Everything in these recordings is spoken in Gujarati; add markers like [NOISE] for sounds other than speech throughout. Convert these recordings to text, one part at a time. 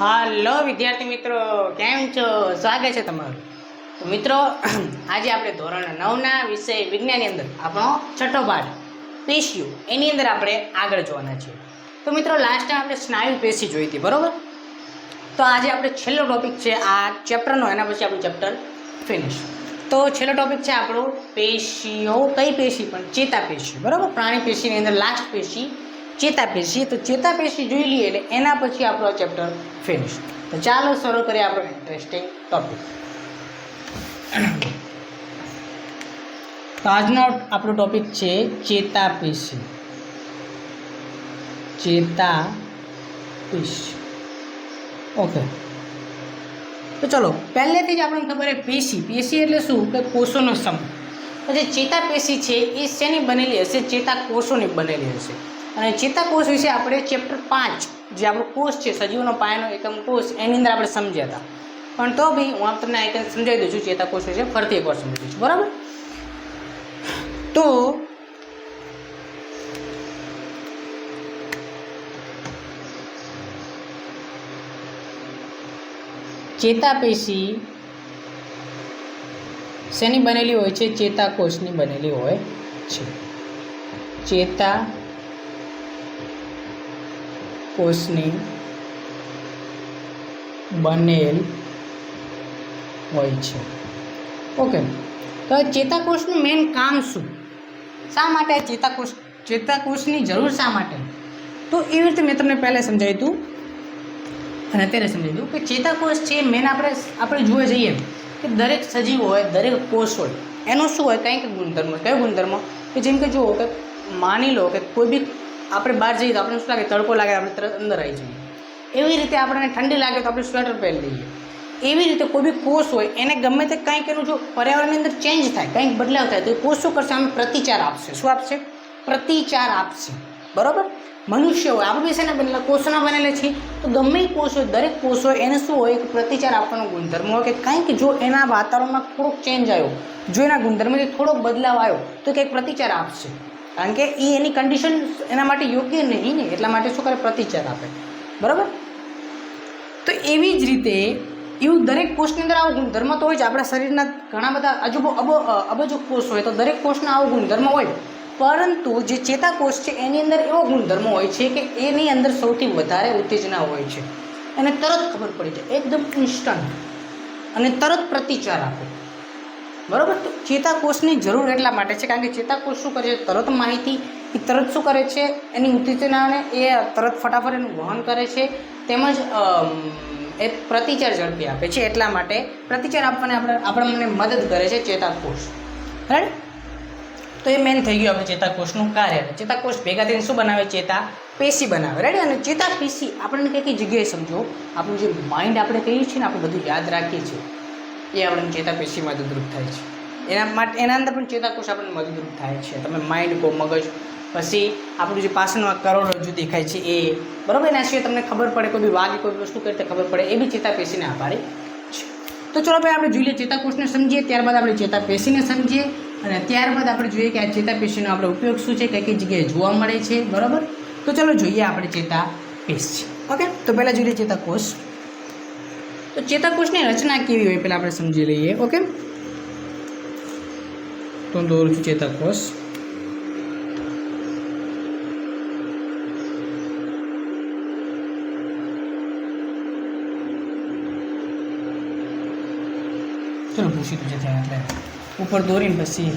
હાલો, વિદ્યાર્થી મિત્રો, કેમ છો? સ્વાગત છે તમારું. તો મિત્રો, [CLEARS THROAT] આજે આપણે ધોરણ નવના વિષય વિજ્ઞાનની અંદર, આપણો છઠ્ઠો પાઠ પેશીઓ એની અંદર આપણે આગળ જોવાના છીએ. તો મિત્રો લાસ્ટ ટાઈમ આપણે સ્નાયુ પેશી જોઈ હતી, બરોબર? તો આજે આપણે છેલ્લો ટોપિક છે આ ચેપ્ટરનો એના પછી આપણું ચેપ્ટર ફિનિશ તો છેલ્લો ટોપિક છે આપણો પેશીઓ કઈ પેશી? પણ ચેતા પેશી બરાબર? પ્રાણી પેશીની અંદર લાસ્ટ પેશી ચેતાપેશી. તો ચેતાપેશી જોઈ લઈએ એટલે એના પછી આપણો ચેપ્ટર ફિનિશ તો ચાલો શરૂ કરીએ આપણો ઇન્ટરેસ્ટિંગ ટોપિક તો આજનો આપણો ટોપિક છે ચેતાપેશી. ચેતાપેશી. ઓકે તો ચલો, પહેલેથી જ આપણને ખબર પેશી. પેશી એટલે શું? કે કોષોનો સમૂહ. પછી ચેતાપેશી છે, એ શેની બનેલી હશે? ચેતાકોષોની બનેલી હશે. અને ચેતાકોષ વિશે આપણે ચેપ્ટર પાંચ, જે આપણો કોષ છે, સજીવનો પાયાનો એકમ કોષ, એની અંદર આપણે સમજ્યા હતા. પણ તો બી હું તમને આઈટમ સમજાવી દઉં છું ચેતાકોષ વિશે ફરતી એકવાર સમજું છું. બરાબર? તો ચેતાપેશી શેની બનેલી હોય છે? ચેતાકોષની બનેલી હોય છે. ચેતા કોષની બનેલ હોય છે. ઓકે. તો ચેતાકોષનું મેઇન કામ શું? શા માટે ચેતાકોષ, ચેતાકોષની જરૂર શા માટે? તો એવી રીતે મેં તમને પહેલાં સમજાવ્યું હતું. અને અત્યારે સમજાવી દઉં કે ચેતાકોષ છે મેન આપણે આપણે જોવા જઈએ કે દરેક સજીવ હોય, દરેક કોષ હોય, એનો શું હોય? કંઈક ગુણધર્મ કયો ગુણધર્મ? કે જેમ કે જુઓ કે માની લો કે કોઈ બી આપણે બહાર જઈએ તો આપણે શું લાગે? તડકો લાગે, આપણે તરત અંદર આવી જઈએ. એવી રીતે આપણને ઠંડી લાગે તો આપણે સ્વેટર પહેરી લઈએ. એવી રીતે કોઈ બી કોષ હોય, એને ગમે તે કંઈક એનું જો પર્યાવરણની અંદર ચેન્જ થાય, કંઈક બદલાવ થાય, તો એ કોષ શું કરશે, આમ પ્રતિચાર આપશે. શું આપશે? પ્રતિચાર આપશે. બરાબર? મનુષ્ય હોય, આપણે શેના બનેલા કોષોના બનેલા છીએ, તો ગમે કોષ હોય, દરેક કોષ હોય, એને શું હોય? પ્રતિચાર આપવાનો ગુણધર્મ હોય કે કંઈક જો એના વાતાવરણમાં થોડોક ચેન્જ આવ્યો, જો એના ગુણધર્મથી થોડોક બદલાવ આવ્યો, તો કંઈક પ્રતિચાર આપશે. કારણ કે એ એની કન્ડિશન એના માટે યોગ્ય નહીં ને, એટલા માટે શું કરે પ્રતિચાર આપે. બરાબર? તો એવી જ રીતે એવું દરેક કોષની અંદર આવો ગુણધર્મ તો હોય છે આપણા શરીરના ઘણા બધા અજુબો અબો અબજો કોષ હોય તો દરેક કોષના આવો ગુણધર્મ હોય પરંતુ જે ચેતાકોષ છે, એની અંદર એવો ગુણધર્મ હોય છે કે એની અંદર સૌથી વધારે ઉત્તેજના હોય છે. એને તરત ખબર પડી જાય, એકદમ ઇન્સ્ટન્ટ અને તરત પ્રતિચાર આપે. બરાબર? તો ચેતાકોષની જરૂર એટલા માટે છે, કારણ કે ચેતાકોષ શું કરે છે? તરત માહિતી એ તરત શું કરે છે? એની ઉત્તેજનાને એ તરત ફટાફટ એનું વહન કરે છે. તેમજ એ પ્રતિચાર ઝડપી આપે છે, એટલા માટે પ્રતિચાર આપવાને આપણે આપણને મદદ કરે છે ચેતાકોષ. બરાબર? તો એ મેન થઈ ગયું આપણે ચેતાકોષનું કાર્ય. ચેતાકોષ ભેગા થઈને શું બનાવે? ચેતા પેશી બનાવે. રાઈટ અને ચેતા પેશી આપણને કઈ કઈ જગ્યાએ સમજો? આપણું જે માઇન્ડ આપણે કહીએ છીએ ને, આપણે બધું યાદ રાખીએ છીએ. એ આપણને ચેતાપેશી મદદરૂપ થાય છે. એના માટે, એના અંદર પણ ચેતાકોષ આપણને મદદરૂપ થાય છે. તમે માઇન્ડ કહો, મગજ. પછી આપણું જે પાછળમાં કરોડરજ્જુ દેખાય છે એ, બરાબર એના સિવાય તમને ખબર પડે, કોઈ બી વાઘ, કોઈ વસ્તુ કરી ખબર પડે, એ બી ચેતાપેશીને આભારી છે. તો ચલો ભાઈ, આપણે જોઈએ ચેતાકોષને સમજીએ, ત્યારબાદ આપણે ચેતાપેશીને સમજીએ, અને ત્યારબાદ આપણે જોઈએ કે આ ચેતાપેશીનો આપણે ઉપયોગ શું છે કઈ કઈ જગ્યાએ જોવા મળે છે, બરાબર? તો ચલો જોઈએ આપણે ચેતાપેશી ઓકે? તો પહેલાં જોઈએ ચેતાકોષ. તો ચેતાકોષની રચના કેવી હોય પહેલાં આપણે સમજી લઈએ ઓકે તો હું દોરું છું ચેતાકોષ ચલો પૂછી તું છે ત્યાં એટલે ઉપર દોરીને પછી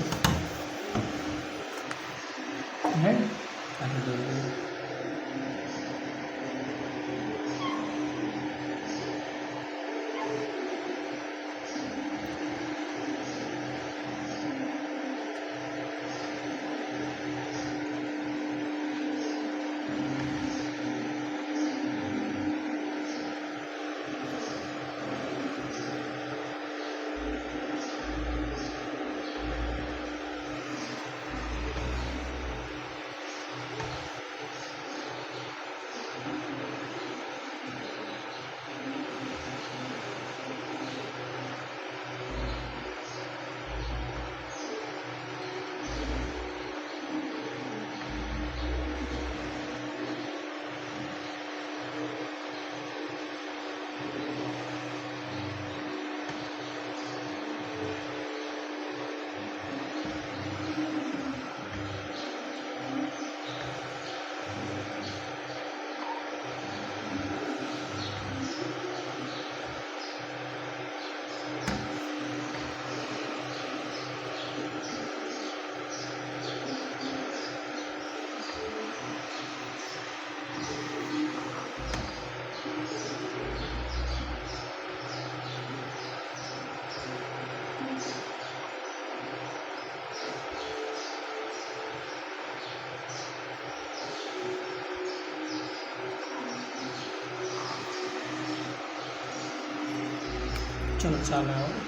ચલો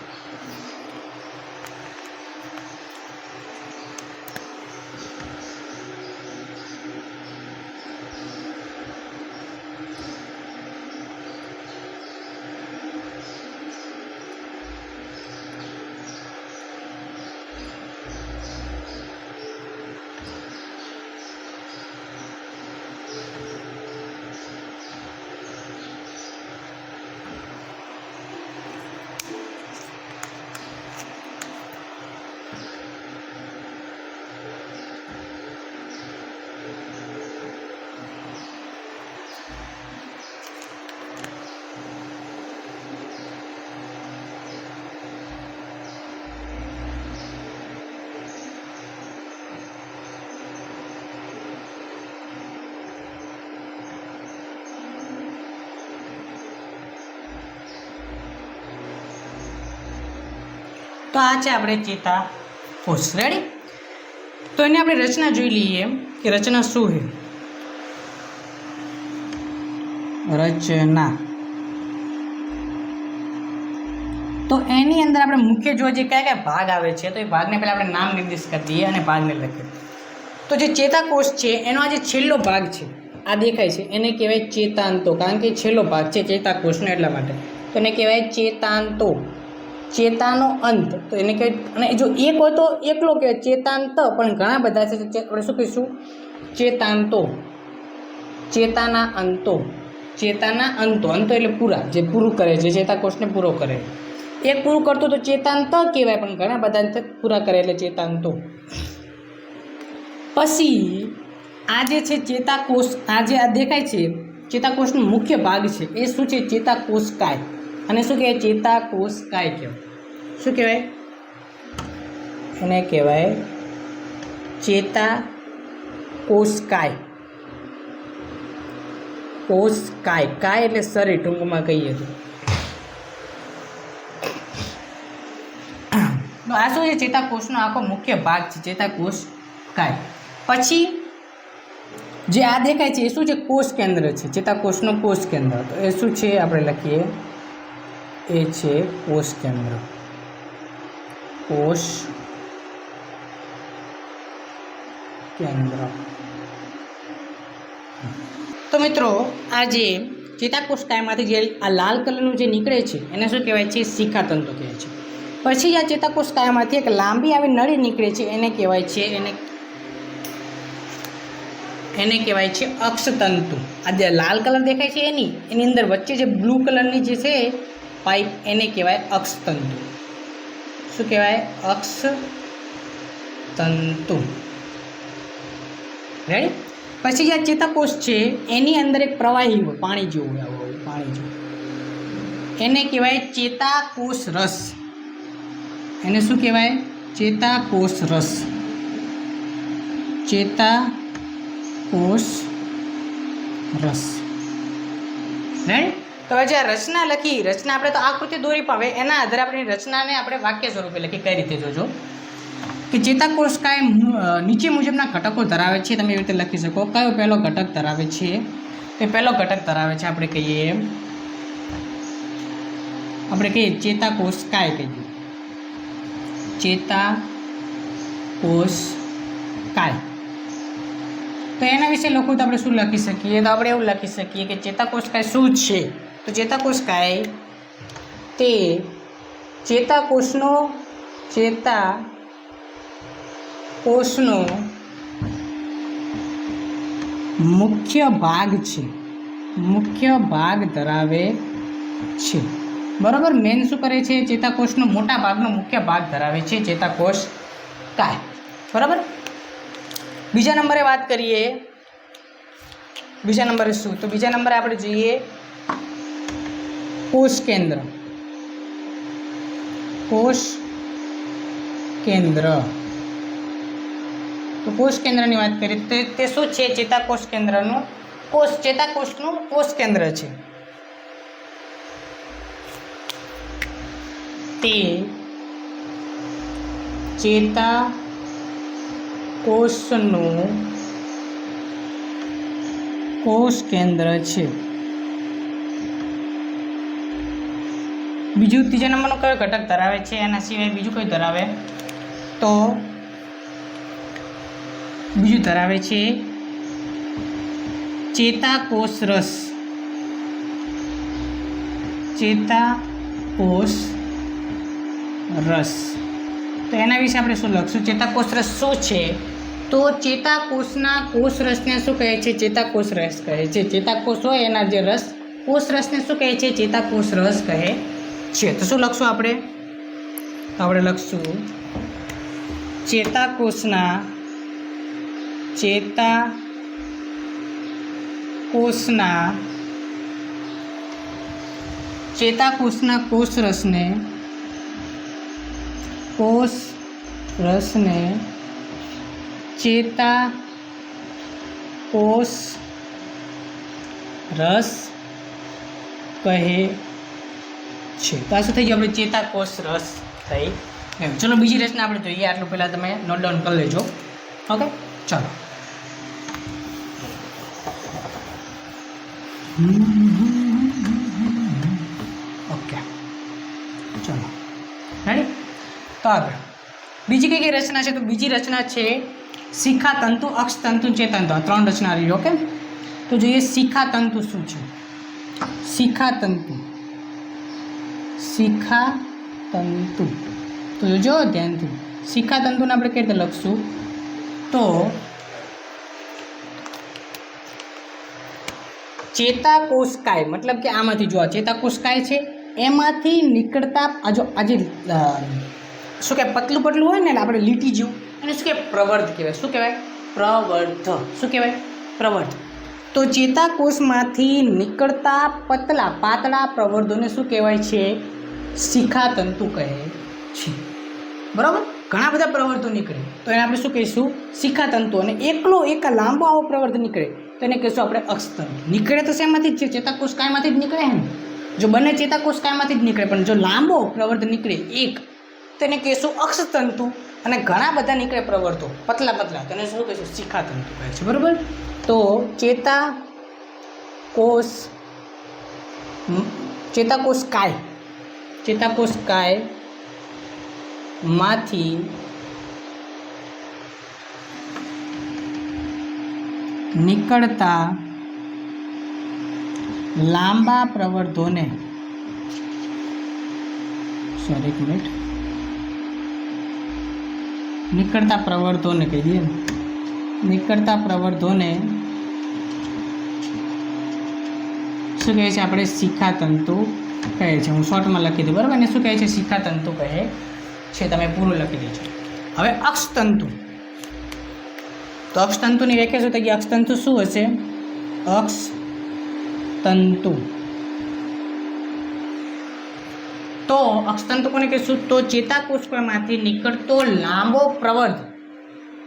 તો આ છે આપણે ચેતા કોષ. રેડી તો એની આપણે રચના જોઈ લઈએ કે રચના શું છે? રચના. તો એની અંદર આપણે મુખ્ય જો જે કયા કયા ભાગ આવે છે, તો એ ભાગને પહેલાં આપણે નામ નિર્દેશ કરી દઈએ અને ભાગને લખીએ. તો જે ચેતાકોષ છે, એનો આ જે છેલ્લો ભાગ છે. આ દેખાય છે, એને કહેવાય ચેતાંતો, કારણ કે છેલ્લો ભાગ છે ચેતાકોષનો એટલા માટે. તો એને કહેવાય ચેતાંતો. ચેતાનો અંત. તો એને કહેવાય અને જો એક હોય તો એકલો કહેવાય, ચેતાંત, પણ ઘણા બધા છે આપણે શું કહીશું? ચેતાંતો. ચેતાના અંતો. ચેતાના અંતો. અંતો એટલે પૂરા, જે પૂરું કરે છે, ચેતાકોષને પૂરો કરે. એક પૂરું કરતો તો ચેતાંત કહેવાય, પણ ઘણા બધા પૂરા કરે એટલે ચેતાંતો. પછી, આ જે છે ચેતાકોષ, આ જે આ દેખાય છે, ચેતાકોષનો મુખ્ય ભાગ છે, એ શું છે? ચેતાકોષકાય. અને શું કહેવાય? ચેતાકોષકાય કહેવાય. શું કહેવાય? એને કહેવાય ચેતાકોષકાય કોષકાય કાય એટલે શરીર, ટૂંકમાં કહીએ તો. આ શું છે? ચેતાકોષનો આખો મુખ્ય ભાગ છે, ચેતાકોષ કાય પછી જે આ દેખાય છે, એ શું છે? કોષ કેન્દ્ર છે. ચેતાકોષનો કોષ કેન્દ્ર તો એ શું છે? આપણે લખીએ. એ છે કોષ કેન્દ્ર. કોષ કેન્દ્ર. તો મિત્રો આ જે ચેતાકોષ કાયમાંથી જે આ લાલ કલરનું જે નીકળે છે, એને શું કહેવાય છે? શિખાતંતુ કહેવાય છે. પછી આ ચેતાકોષ કાયમાંથી એક લાંબી આવી નળી નીકળે છે, એને કહેવાય છે, એને એને કહેવાય છે અક્ષતંતુ. આ જે લાલ કલર દેખાય છે એની એની અંદર વચ્ચે જે બ્લુ કલરની જે છે પાઇપ એને કહેવાય અક્ષતંતુ. શું કહેવાય? અક્ષતંતુ. રેડી પછી જે ચેતાકોષ છે એની અંદર એક પ્રવાહી હોય પાણી જેવું હોય, પાણી જેવું એને કહેવાય ચેતાકોષ રસ. એને શું કહેવાય? ચેતાકોષ રસ. ચેતાકોષ રસ. રાઈટ તો હવે જે આ રચના લખી રચના આપણે તો આકૃતિ દોરી પાવે એના આધારે આપણે રચનાને આપણે વાક્ય સ્વરૂપે લખી કઈ રીતે જોજો. કે ચેતાકોષ કાય નીચે મુજબના ઘટકો ધરાવે છે, તમે એવી રીતે લખી શકો. કયો પહેલો ઘટક ધરાવે છે? તે પહેલો ઘટક ધરાવે છે, આપણે કહીએ આપણે કહીએ ચેતાકોષ કાય કહીએ. ચેતાકોષ કાય. તો એના વિશે લખવું તો આપણે શું લખી શકીએ? તો આપણે એવું લખી શકીએ કે ચેતાકોષ કાય શું છે? તો ચેતાકોષ કાય? તે ચેતાકોષનો ચેતા કોષનો મુખ્ય ભાગ છે. મુખ્ય ભાગ ધરાવે છે. બરાબર? મેન શું કરે છે? ચેતાકોષનો મોટા ભાગનો મુખ્ય ભાગ ધરાવે છે ચેતાકોષ કાય. બરાબર? બીજા નંબરે વાત કરીએ. બીજા નંબરે શું? તો બીજા નંબરે આપણે જોઈએ કોષ કેન્દ્ર. કોષ કેન્દ્ર. તો કોષ કેન્દ્રની વાત કરીએ તો તે શું છે? ચેતાકોષ કેન્દ્રનું કોષ. ચેતાકોષનું કોષ કેન્દ્ર છે. તે ચેતા કોષનું કોષ કેન્દ્ર છે. બીજું ત્રીજા નંબરનો કયો ઘટક ધરાવે છે? એના સિવાય બીજું કયું ધરાવે? તો બીજું ધરાવે છે ચેતાકોષ રસ ચેતાકોષ રસ તો એના વિશે આપણે શું લખશું? ચેતાકોષ રસ શું છે? તો ચેતાકોષના કોષ રસને શું કહે છે? ચેતાકોષ રસ કહે છે. ચેતાકોષ હોય એના જે રસ કોષ રસને શું કહે છે? ચેતાકોષ રસ કહે છે. તો શું લખશું આપણે? આપણે લખશું, ચેતાકોષના ચેતા કોષના ચેતાકોષના કોષ રસને કોષ રસને ચેતા કોષ રસ કહે છે. તો આ શું થઈ ગયું? આપણે ચેતાકોષ રસ થઈ એમ ચલો, બીજી રચના આપણે જોઈએ. આટલું પહેલાં તમે નોટ ડાઉન કરી લેજો. ઓકે ચાલો. ઓકે ચલો. રેડી તો આગળ. બીજી કઈ કઈ રચના છે? તો બીજી રચના છે શિખા તંતુ, અક્ષ તંતુ ચેતંતુ આ ત્રણ રચના રહી ઓકે તો જોઈએ શિખા તંતુ શું છે? શિખા તંતુ. શિખા તંતુ. તો જોજો ધ્યાનથી. શિખા તંતુને આપણે કેવી રીતે લખશું? તો ચેતાકોષકાય, મતલબ કે આમાંથી જો આ ચેતાકોષકાય છે, એમાંથી નીકળતા આ જો આ જે શું કહેવાય, પતલું પતલું હોય ને આપણે લીટી જેવું. એને શું કહેવાય? પ્રવર્ધ કહેવાય. શું કહેવાય? પ્રવર્ધ. શું કહેવાય? પ્રવર્ધ. તો ચેતાકોષમાંથી નીકળતા પતલા પાતળા પ્રવર્ધોને શું કહેવાય છે? શિખાતંતુ કહે છે. બરાબર? ઘણા બધા પ્રવર્તો નીકળે. તો એને આપણે શું કહીશું? શિખાતંતુ. અને એકલો એક લાંબો આવો પ્રવર્ત નીકળે. તો એને કહીશું આપણે અક્ષતંતુ. નીકળે તો શેમાંથી જ છે? ચેતાકોષ કાયમાંથી જ નીકળે ને જો બંને ચેતાકોષ કાયમાંથી જ નીકળે, પણ જો લાંબો પ્રવર્ત નીકળે એક, તો એને કહીશું અક્ષતંતુ. અને ઘણા બધા નીકળે પ્રવર્તો. પતલા પતલા. તો એને શું કહીશું? શિખાતંતુ કહે છે. બરાબર? તો ચેતા કોષ ચેતાકોષ કાય. ચેતાકોષ કાય નીકળતા લાંબા પ્રવર્ધોને સોરી એક મિનિટ નીકળતા પ્રવર્ધોને કહીએ નીકળતા પ્રવર્ધોને શું કહે છે આપણે? શિખાતંતુ કહે છે. હું શોર્ટમાં લખી દઉં, બરાબર? એને શું કહે છે? શિખાતંતુ કહે છે. તમે પૂરું લખી દેજો. હવે અક્ષતંતુ. તો અક્ષતંતુની વ્યાખ્યા શું થઈ ગઈ? અક્ષતંતુ શું હશે? અક્ષ તંતુ તો અક્ષતંતુ કોને કહીશું તો ચેતાકોષમાંથી નીકળતો લાંબો પ્રવર્ધ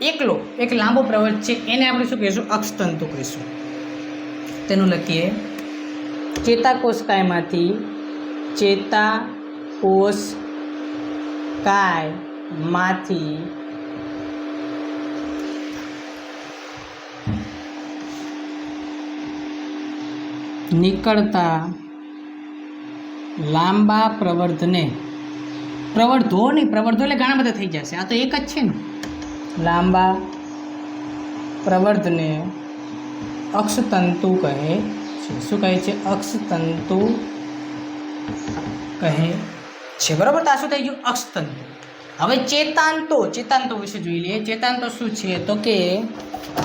એકલો, એક લાંબો પ્રવર્ધ છે. એને આપણે શું કહીશું? અક્ષતંતુ કહીશું. તેનું લખીએ. ચેતાકોષ કાયમાંથી ચેતાકોષ કાયમાંથી નીકળતા લાંબા પ્રવર્ધને પ્રવર્ધો નહીં પ્રવર્ધો એટલે ઘણા બધા થઈ જશે. આ તો એક જ છે ને. લાંબા પ્રવર્ધને અક્ષતંતુ કહે છે. શું કહે છે? અક્ષતંતુ કહે છે. બરાબર? તો આ શું થઈ ગયું? અક્ષતંતુ. હવે ચેતાંતો ચેતાંતો વિશે જોઈ લઈએ. ચેતાંતો શું છે? તો કે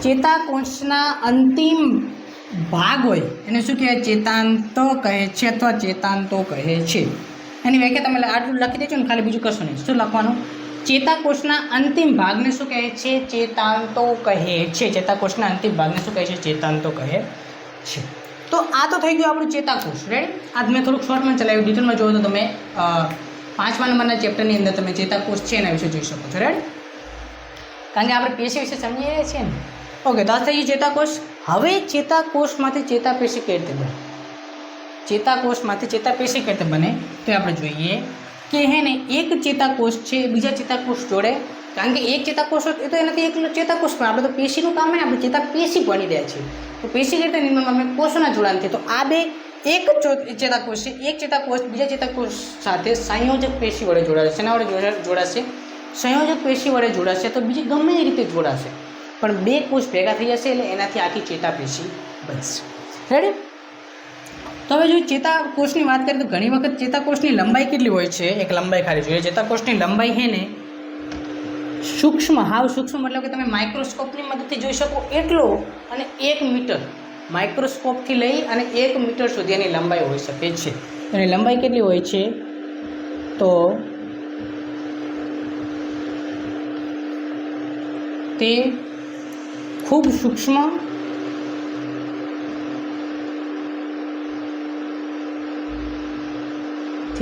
ચેતાકોષના અંતિમ ભાગ હોય. એને શું કહેવાય? ચેતાંતો કહે છે અથવા ચેતાંતો કહે છે. એની વ્યાખ્યા તમે આટલું લખી દેજો ને, ખાલી બીજું કશું નહીં. શું લખવાનું? ચેતાકોષના અંતિમ ભાગને શું કહે છે? ચેતાંતો કહે છે. ચેતાકોષના અંતિમ ભાગને શું કહે છે? ચેતાંતો કહે છે. તો આ તો થઈ ગયું આપણું ચેતાકોષ. રેડી આજ મેં થોડુંક શોર્ટમાં ચલાવ્યું. ડિટેલમાં જોવો તો તમે પાંચમા નંબરના ચેપ્ટરની અંદર તમે ચેતાકોષ છે એના વિશે જોઈ શકો છો. રેડી કારણ કે આપણે પેશી વિશે સમજી રહ્યા છીએ ને. ઓકે તો આ થઈ ગયું ચેતાકોષ. હવે ચેતાકોષમાંથી ચેતાપેશી કઈ રીતે બને? ચેતાકોષમાંથી ચેતાપેશી કઈ રીતે બને? તે આપણે જોઈએ કે હે ને, એક ચેતાકોષ છે, બીજા ચેતાકોષ જોડે કારણ કે એક ચેતાકોષ એ તો એનાથી એકલો ચેતાકોષ પણ, આપણે તો પેશીનું કામ ને આપણે ચેતાપેશી બની રહ્યા છીએ તો પેશી રીતે નિર્માણ પામે કોષોના જોડાણથી તો આ બે એક ચેતાકોષ છે, એક ચેતાકોષ, બીજા ચેતાકોષ સાથે સંયોજક પેશી વડે જોડાશે. શેના વડે જોડા- જોડાશે? સંયોજક પેશી વડે જોડાશે તો બીજી ગમે એ રીતે જોડાશે. પણ બે કોષ ભેગા થઈ જશે એટલે એનાથી આખી ચેતાપેશી બનશે. રેડી તો હવે જો ચેતાકોષની વાત કરીએ તો ઘણી વખત ચેતાકોષની લંબાઈ કેટલી હોય છે? એક લંબાઈ ખાલી જોઈએ. ચેતાકોષની લંબાઈ છે ને સૂક્ષ્મ, હાવ સૂક્ષ્મ મતલબ કે તમે માઇક્રોસ્કોપની મદદથી જોઈ શકો એટલો અને એક મીટર માઇક્રોસ્કોપથી લઈ અને એક મીટર સુધી એની લંબાઈ હોઈ શકે છે. એની લંબાઈ કેટલી હોય છે? તો તે ખૂબ સૂક્ષ્મથી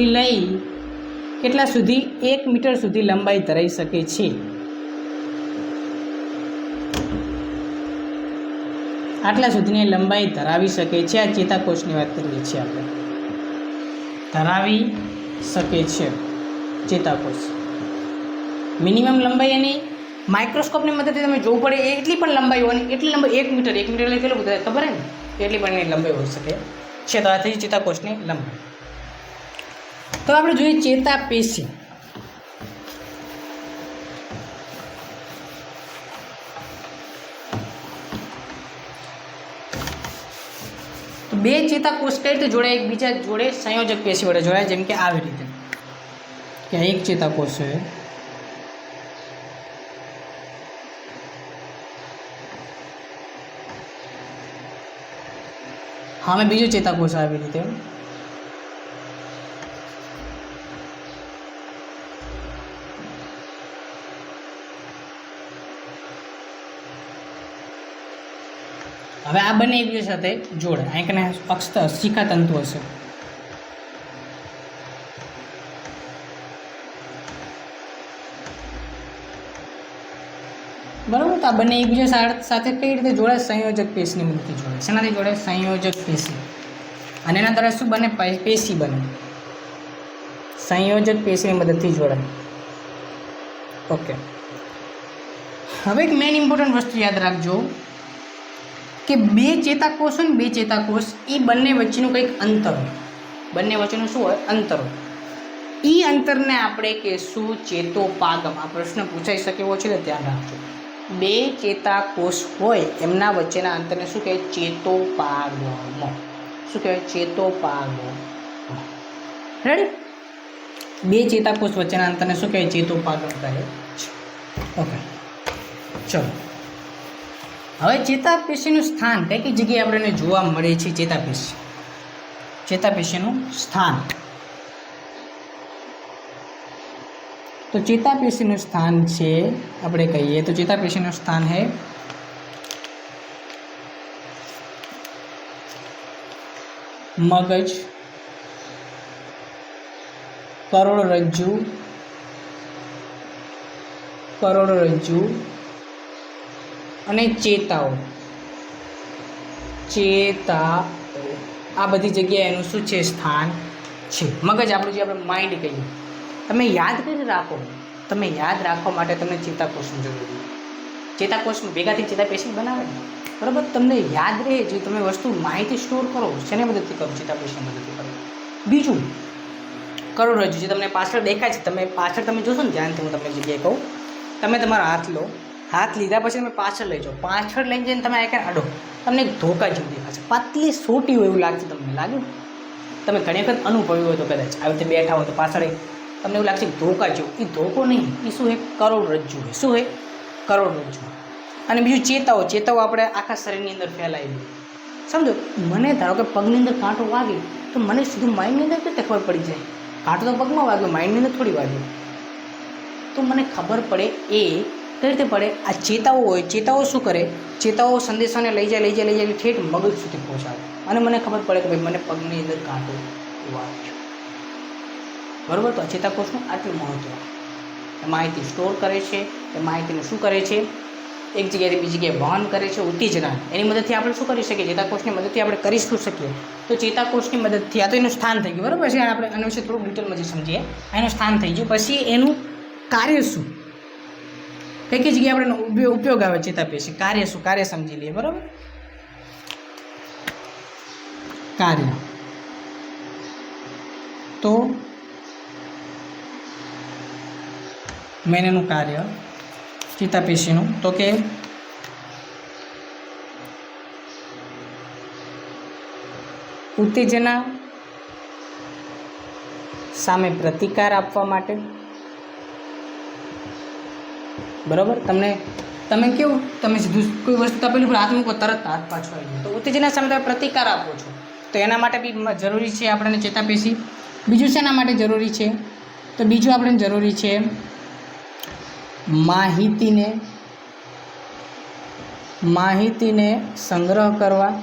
લઈ કેટલા સુધી? એક મીટર સુધી લંબાઈ ધરાઈ શકે છે. આટલા સુધીની લંબાઈ ધરાવી શકે છે. આ ચેતાકોષની વાત કરીએ છીએ આપણે. ધરાવી શકે છે ચેતાકોષ. મિનિમમ લંબાઈ એની માઇક્રોસ્કોપની મદદથી તમે જોવું પડે, એટલી પણ લંબાઈ હોય એટલી લંબાઈ, એક મીટર એક મીટર એટલે કેટલું બધું ખબર હે ને? એટલી પણ એની લંબાઈ હોઈ શકે. છે તો આ થઈ ચેતાકોષની લંબાઈ. તો આપણે જોઈએ ચેતાપેશી બે ચેતાકોષ કઈ રીતે જોડાય? એકબીજા જોડે સંયોજક પેશી વડે જોડાય, જેમ કે આવી રીતે. કે એક ચેતાકોષ છે. હા મેં બીજો ચેતાકોષ આવી રીતે. હવે આ બંને એકબીજા સાથે જોડે. અહીં કને અક્ષ શિખા તંતુ હશે. બરાબર? તો આ બંને એકબીજા સાથે કઈ રીતે જોડાય? સંયોજક પેશીની મદદથી જોડાય શેનાથી જોડાય સંયોજક પેશી. અને એના દ્વારા શું બને? પેશી બને. સંયોજક પેશીની મદદથી જોડાય. ઓકે. હવે એક મેઇન ઇમ્પોર્ટન્ટ વસ્તુ યાદ રાખજો. કે બે ચેતાકોષ હોય ને બે ચેતાકોષ એ બંને વચ્ચેનું કંઈક અંતર બંને વચ્ચેનું શું હોય? અંતર એ અંતરને આપણે કહેશું ચેતોપાગમ. આ પ્રશ્ન પૂછાઈ શકે એવો છે ને, ધ્યાન રાખજો. બે ચેતાકોષ હોય, એમના વચ્ચેના અંતરને શું કહેવાય? ચેતોપાગમ. શું કહેવાય? ચેતોપાગમ. રેડી બે ચેતાકોષ વચ્ચેના અંતરને શું કહેવાય? ચેતોપાગમ કહે છે. ઓકે ચલો. હવે ચેતાપેશીનું સ્થાન કઈ કઈ જગ્યાએ આપણને જોવા મળે છે ચેતાપેશી? ચેતાપેશીનું સ્થાન. તો ચેતાપેશીનું સ્થાન છે, આપણે કહીએ તો ચેતાપેશીનું સ્થાન હે મગજ, કરોડરજ્જુ કરોડરજ્જુ અને ચેતાઓ. ચેતા આ બધી જગ્યાએ એનું શું છે? સ્થાન છે. મગજ આપણું જે આપણે માઇન્ડ કહીએ. તમે યાદ કરી રાખો. તમે યાદ રાખવા માટે તમને ચેતાકોષની જરૂર છે. ચેતાકોષમાં ભેગાથી ચેતાપેશી બનાવે ને. બરાબર? તમને યાદ રહે જે તમે વસ્તુ માહિતી સ્ટોર કરો, શેને મદદથી કરો? ચેતાપેશીની મદદથી કરો. બીજું કરોડરજ્જુ જે તમને પાછળ દેખાય છે, તમે પાછળ તમે જોશો ને, ધ્યાનથી હું તમને જગ્યાએ કહું. તમે તમારો હાથ લો. હાથ લીધા પછી તમે પાછળ લઈ જાઓ. પાછળ લઈને જઈને તમે આ અડો તમને ધોકા જેવું દેખાશે. પાતલી સોટી હોય એવું લાગશે તમને. લાગ્યું તમે ઘણી વખત અનુભવ્યું હોય તો કદાચ. આવી રીતે બેઠા હોય તો પાછળ તમને એવું લાગશે ધોકા જેવું. એ ધોકો નહીં. એ શું છે કરોડરજ્જુ હોય. શું છે કરોડરજ્જુ અને બીજું ચેતાઓ. ચેતાઓ આપણે આખા શરીરની અંદર ફેલાયેલી સમજો? મને ધારો કે પગની અંદર કાંટો વાગે, તો મને સીધું માઇન્ડની અંદર કેવી ખબર પડી જાય? કાંટો તો પગમાં વાગ્યો, માઇન્ડની અંદર થોડી વાગ્યો. તો મને ખબર પડે એ કઈ રીતે પડે? આ ચેતાઓ હોય, ચેતાઓ શું કરે? ચેતાઓ સંદેશાને લઈ જાય લઈ જાય લઈ જાય, ઠેઠ મગજ સુધી પહોંચાડે. અને મને ખબર પડે કે ભાઈ મને પગની અંદર કાંટો વાગ્યો બરાબર? તો ચેતાકોષનું આટલું મહત્વ. એ માહિતી સ્ટોર કરે છે, એ માહિતીનું શું કરે છે? એક જગ્યાએથી બીજી જગ્યાએ વહન કરે છે, ઉત્તેજના. એની મદદથી આપણે શું કરી શકીએ? ચેતાકોષની મદદથી આપણે કરી શું શકીએ? તો ચેતાકોષની મદદથી, આ તો એનું સ્થાન થઈ ગયું. બરાબર? છે આપણે આના વિશે થોડું ડિટેલમાં જે સમજીએ, એનું સ્થાન થઈ ગયું. પછી એનું કાર્ય શું? કઈ જગ્યાએ આપણે ઉપયોગ આવે ચેતાપેશી કાર્ય શું? કાર્ય સમજી લઈએ, બરાબર? કાર્ય. તો મેન કાર્ય ચેતાપેશીનું તો કે ઉત્તેજના સામે પ્રતિકાર આપવા માટે બરાબર? તમને, તમે કેવું? તમે સીધું કોઈ વસ્તુ તપેલી પર હાથ મૂકો, તરત હાથ પાછો આવી જાય તો ઉત્તેજના સામે તમે પ્રતિકાર આપો છો. તો એના માટે બી જરૂરી છે આપણને ચેતાપેશી. બીજું શેના માટે જરૂરી છે? તો બીજું આપણને જરૂરી છે માહિતીને માહિતીને સંગ્રહ કરવા.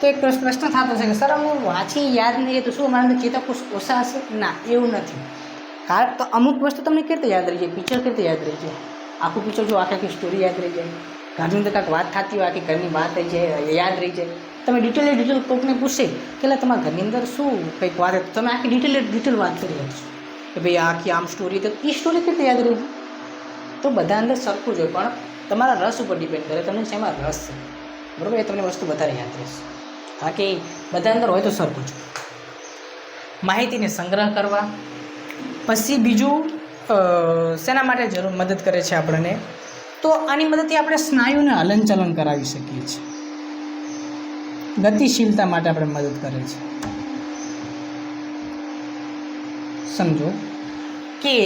તો એક પ્રશ્ન થતો છે કે, સર હું વાંચી યાદ નહીં તો શું અમારા ચેતાકોષ ઓછા હશે ના, એવું નથી. કારણ તો અમુક વસ્તુ તમને કેવી રીતે યાદ રહી જાય? પિક્ચર કેવી રીતે યાદ રહી જાય? આખું પિક્ચર જો આખી આખી સ્ટોરી યાદ રહી જાય? ઘરની અંદર કાંઈક વાત થતી હોય, આખી ઘરની વાત રહી જાય, યાદ રહી જાય. તમે ડિટેલે ડિટેલ કોકને પૂછે કે તમારા ઘરની અંદર શું કંઈક વાત હતી? તમે આખી ડિટેલે ડિટેલ વાત કરી શકશો કે ભાઈ, આખી આમ સ્ટોરી તો એ સ્ટોરી કેવી રીતે યાદ રહી તો બધા અંદર સરખું જ હોય, પણ તમારા રસ ઉપર ડિપેન્ડ કરે, તમને શેમાં રસ છે? બરાબર? એ તમને વસ્તુ વધારે યાદ રહેશે. બાકી બધા અંદર હોય તો સરખું જ માહિતીને સંગ્રહ કરવા. પછી બીજું શેના માટે જરૂર મદદ કરે છે આપણને? તો આની મદદથી આપણે સ્નાયુને હલનચલન કરાવી શકીએ છીએ. ગતિશીલતા માટે આપણે મદદ કરે છે. સમજો કે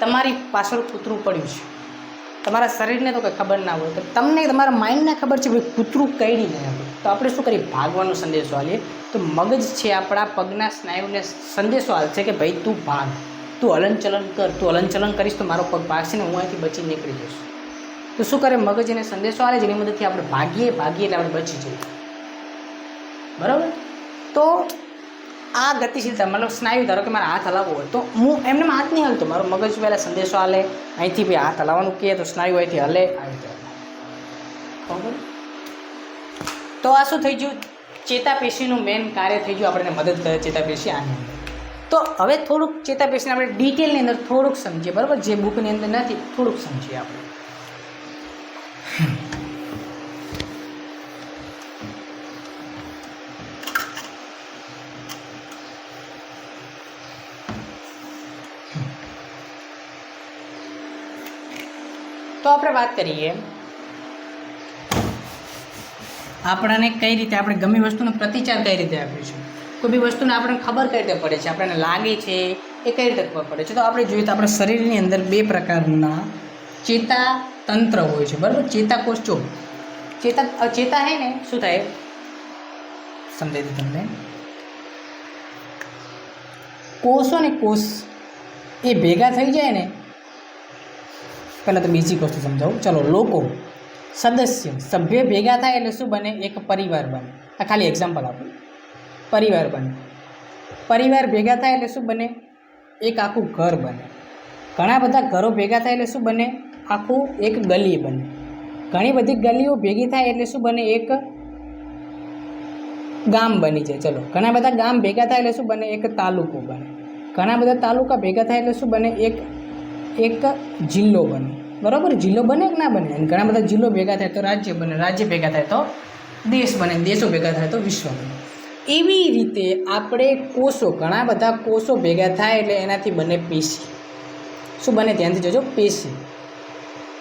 તમારી પાછળ કૂતરું પડ્યું છે. તમારા શરીરને તો કંઈ ખબર ના હોય તો તમને તમારા માઇન્ડને ખબર છે કે કૂતરું કઈ રીતે તો આપણે શું કરીએ? ભાગવાનો સંદેશો આલીએ. તો મગજ છે આપણા પગના સ્નાયુને સંદેશો આલશે કે ભાઈ, તું ભાગ. તું હલનચલન કર. તું હલનચલન કરીશ તો મારો પગ ભાગશે ને હું અહીંથી બચી નીકળી જઈશ. તો શું કરે? મગજ એને સંદેશો આવે જેની મદદથી આપણે ભાગીએ ભાગીએ એટલે આપણે બચી જઈએ. બરાબર? તો આ ગતિશીલતા, મતલબ સ્નાયુ, ધારો કે મારે હાથ હલાવવો હોય, તો હું એમને હાથ નહીં હલતો. મારો મગજ પહેલાં સંદેશો હાલે અહીંથી ભાઈ હાથ હલાવવાનું કહે, તો સ્નાયુ અહીંથી હલે, આવી હલે. ખબર તો આ શું થઈ ગયું? ચેતાપેશીનું મેઇન કાર્ય થઈ ગયું આપણને મદદ કરે ચેતાપેશી આની. તો હવે થોડુંક ચેતાપેશીને આપણે ડિટેલની અંદર થોડુંક સમજીએ, બરાબર? જે બુકની અંદર નથી, થોડુંક સમજીએ આપણે. તો આપણે વાત કરીએ આપણને કઈ રીતે, આપણે ગમે વસ્તુનો પ્રતિચાર કઈ રીતે આપ્યો છે? કોઈ બી વસ્તુને આપણને ખબર કઈ રીતે પડે છે? આપણને લાગે છે, એ કઈ રીતે ખબર પડે છે? તો આપણે જોઈએ તો આપણા શરીરની અંદર બે પ્રકારના ચેતા તંત્ર હોય છે, બરાબર? ચેતાકોષ, જો. ચેતા ચેતા હે ને, શું થાય? સમજાવી દઉં તમને? કોષો ને કોષ એ ભેગા થઈ જાય ને, પહેલાં તો બીજી કોષ સમજાવું. ચલો, લોકો. સદસ્ય, સભ્ય ભેગા થાય એટલે શું બને? એક પરિવાર બને. આ ખાલી એક્ઝામ્પલ આપું. પરિવાર બને. પરિવાર ભેગા થાય એટલે શું બને? એક આખું ઘર બને. ઘણા બધા ઘરો ભેગા થાય એટલે શું બને? આખું એક ગલી બને. ઘણી બધી ગલીઓ ભેગી થાય એટલે શું બને? એક ગામ બની જાય. ચલો. ઘણા બધા ગામ ભેગા થાય એટલે શું બને? એક તાલુકો બને. ઘણા બધા તાલુકા ભેગા થાય એટલે શું બને? એક એક જિલ્લો બને. બરાબર? જિલ્લો બને કે ના બને? અને ઘણા બધા જિલ્લો ભેગા થાય તો રાજ્ય બને, રાજ્ય ભેગા થાય તો દેશ બને, દેશો ભેગા થાય તો વિશ્વ બને. એવી રીતે આપણે કોષો, ઘણા બધા કોષો ભેગા થાય એટલે એનાથી બને પેશી. શું બને? ધ્યાનથી જોજો, પેશી.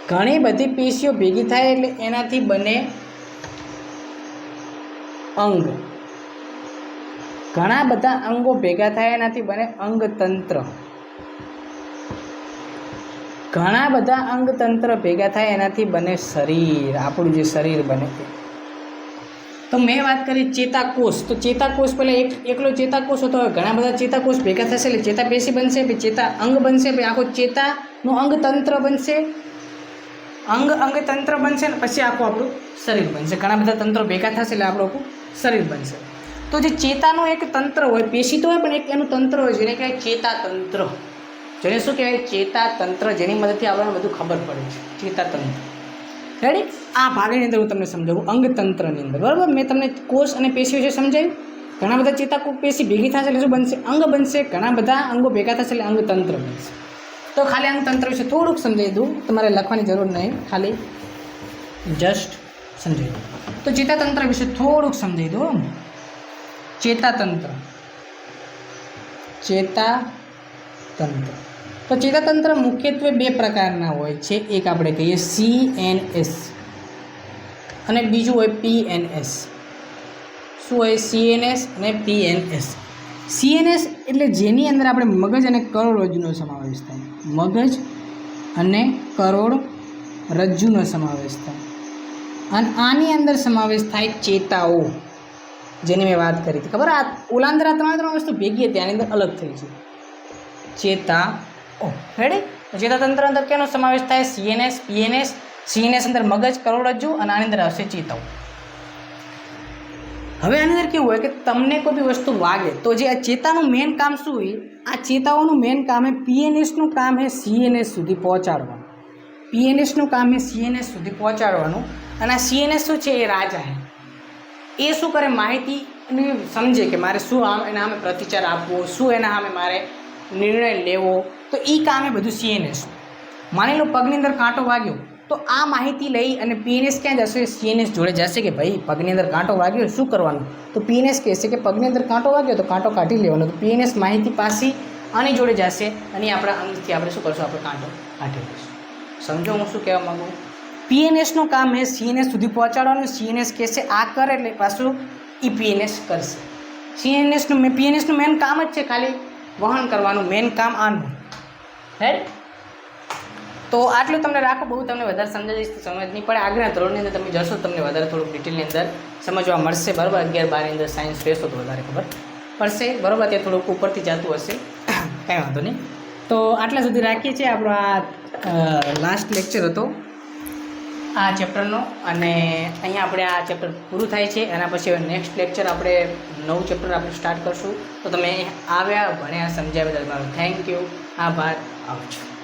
ઘણી બધી પેશીઓ ભેગી થાય એટલે એનાથી બને અંગ. ઘણા બધા અંગો ભેગા થાય એનાથી બને અંગતંત્ર. ઘણા બધા અંગતંત્ર ભેગા થાય એનાથી બને શરીર, આપણું જે શરીર બને. તે મેં વાત કરી ચેતાકોષ. તો ચેતાકોષ પહેલાં એક, એકલો ચેતાકોષ હતો, હવે ઘણા બધા ચેતાકોષ ભેગા થશે, એટલે ચેતાપેશી બનશે, પછી ચેતા અંગ બનશે, પછી આખો ચેતાનું અંગતંત્ર બનશે. અંગ અંગતંત્ર બનશે ને પછી આખું આપણું શરીર બનશે. ઘણા બધા તંત્રો ભેગા થશે એટલે આપણું આખું શરીર બનશે. તો જે ચેતાનું એક તંત્ર હોય, પેશી તો હોય, પણ એક એનું તંત્ર હોય જેને કહેવાય ચેતાતંત્ર. જેને શું કહેવાય? ચેતાતંત્ર. જેની મદદથી આપણને બધું ખબર પડે છે. ચેતાતંત્ર. રેડી આ ભાગની અંદર હું તમને સમજાવું. અંગતંત્રની અંદર. બરાબર? મેં તમને કોષ અને પેશી વિશે સમજાવ્યું ઘણા બધા ચેતાકોષ પેશી ભેગી થશે એટલે શું બનશે? અંગ બનશે. ઘણા બધા અંગો ભેગા થશે એટલે અંગતંત્ર બનશે. તો ખાલી અંગતંત્ર વિશે થોડુંક સમજાવી દઉં. તમારે લખવાની જરૂર નહીં. ખાલી જસ્ટ સમજાવી દઉં. તો ચેતાતંત્ર વિશે થોડુંક સમજાવી દો ચેતાતંત્ર. ચેતાતંત્ર. તો ચેતાતંત્ર મુખ્યત્વે બે પ્રકારના હોય છે. એક આપણે કહીએ સી એન એસ અને બીજું હોય પી એન એસ શું હોય સીએનએસ અને પીએનએસ સીએનએસ એટલે જેની અંદર આપણે મગજ અને કરોડરજ્જુનો સમાવેશ થાય. મગજ અને કરોડ રજ્જુનો સમાવેશ થાય. અને આની અંદર સમાવેશ થાય ચેતાઓ, જેની મેં વાત કરી હતી. ખબર આ ઓલા અંદર આ ત્રણ ત્રણ વસ્તુ ભેગી હતી, આની અંદર અલગ થઈ છે. ચેતાઓ રેડી ચેતાતંત્ર અંદર કેનો સમાવેશ થાય? સીએનએસ પીએનએસ સીએનએસ અંદર મગજ કરોડરજ્જુ અને આની અંદર આવશે ચેતવ. હવે આની અંદર કેવું હોય કે તમને કોઈ બી વસ્તુ વાગે તો જે આ ચેતાનું મેઇન કામ શું હોય? આ ચેતાઓનું મેઇન કામ હે પીએનએસનું કામ હે સીએનએસ સુધી પહોંચાડવાનું. પીએનએસનું કામ હે સીએનએસ સુધી પહોંચાડવાનું. અને આ સીએનએસ શું છે? એ રાજા હે. એ શું કરે? માહિતીને સમજે કે મારે શું આમ એના સામે પ્રતિચાર આપવો, શું એના સામે મારે નિર્ણય લેવો તો એ કામ એ બધું સીએનએસ માની લો પગની અંદર કાંટો વાગ્યો તો આ માહિતી લઈ અને પીએનએસ ક્યાં જશે સીએનએસ જોડે જશે કે ભાઈ પગની અંદર કાંટો વાગ્યો શું કરવાનું તો પીએનએસ કહેશે કે પગની અંદર કાંટો વાગ્યો તો કાંટો કાઢી લેવાનો તો પીએનએસ માહિતી પાસી આની જોડે જશે અને આપણા અંગથી આપણે શું કરશું આપણે કાંટો કાઢી લઈશું સમજો હું શું કહેવા માગું પીએનએસનું કામ એ સીએનએસ સુધી પહોંચાડવાનું સીએનએસ કહેશે આ કરે એટલે પાછું એ પીએનએસ કરશે સીએનએસનું મેં પીએનએસનું મેન કામ જ છે ખાલી વહન કરવાનું મેન કામ આનું. હેડ તો આટલું તમને રાખો, બહુ તમને વધારે સમજાવીશ તો સમજ નહીં પડે. આગળના ધોરણની અંદર તમે જશો, તમને વધારે થોડુંક ડિટેલની અંદર સમજવા મળશે. બરાબર? અગિયાર, બારની અંદર સાયન્સ લેશો તો વધારે ખબર પડશે. બરાબર? ત્યાં થોડુંક ઉપરથી જતું હશે. [COUGHS] કાંઈ વાંધો નહીં. તો આટલા સુધી રાખીએ છીએ આપણો આ લાસ્ટ લેક્ચર હતો. આ ચેપ્ટરનો અને અહીંયા આપણે આ ચેપ્ટર પૂરું થાય છે. એના પછી નેક્સ્ટ લેક્ચર આપણે નવું ચેપ્ટર આપણે સ્ટાર્ટ કરશું. તો તમે આવ્યા, ભણ્યા સમજાવ્યા તમારો થેન્ક યુ આભાર. આવજો.